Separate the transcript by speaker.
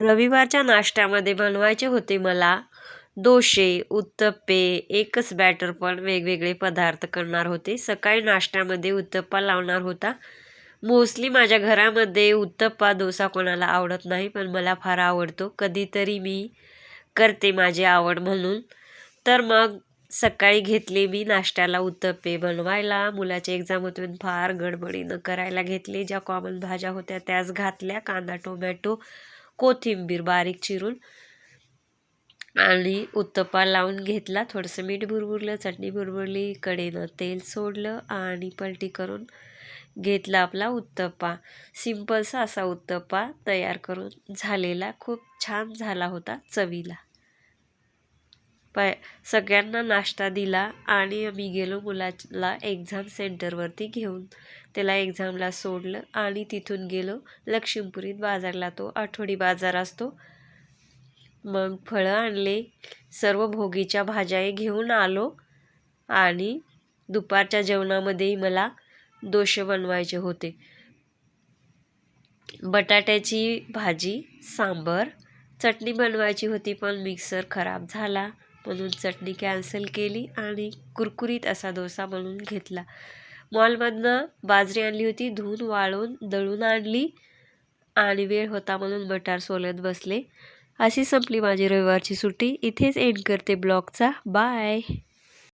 Speaker 1: रविवारच्या नाश्त्यामध्ये बनवायचे होते मला. डोसे उत्तप्पे एकच बॅटर पण वेगवेगळे पदार्थ करणार होते. सकाळी नाश्त्यामध्ये उत्तप्पा लावणार होता. मोस्टली माझ्या घरामध्ये उत्तप्पा डोसा कोणाला आवडत नाही पण मला फार आवडतो. कधीतरी मी करते माझी आवड म्हणून. तर मग सकाळी घेतले मी नाश्त्याला उत्तप्पे बनवायला. मुलाचे एक्झाम होती फार गडबडीनं करायला घेतले. ज्या कॉमन भाज्या होत्या त्याच घातल्या. कांदा टोमॅटो कोथिंबीर बारीक चिरून आणि उत्तपा लावून घेतला. थोडंसं मीठ भुरभुरलं चटणी भुरभुरली कडेनं तेल सोडलं आणि पलटी करून घेतला आपला उत्तप्पा सिंपलसा असा उत्तप्पा तयार करून झालेला. खूप छान झाला होता चवीला. पाय सगळ्यांना नाश्ता दिला आणि आम्ही गेलो मुलाला एक्झाम सेंटरवरती घेऊन. त्याला एक्झामला सोडलं आणि तिथून गेलो. लक्ष्मीपुरीत बाजारला तो आठवडी बाजार असतो. मग फळं आणले सर्व भोगीच्या भाज्या घेऊन आलो आणि दुपारच्या जेवणामध्येही मला दोशे बनवायचे होते. बटाट्याची भाजी सांबर चटणी बनवायची होती पण मिक्सर खराब झाला. म्हणून चटणी कॅन्सल केली आणि कुरकुरीत असा डोसा बनवून घेतला. मॉलमधनं बाजरी आणली होती धुवून वाळून दळून आणली आणि वेळ होता म्हणून मटार सोलत बसले. अशी संपली माझी रविवारची सुट्टी. इथेच एंड करते ब्लॉगचा. बाय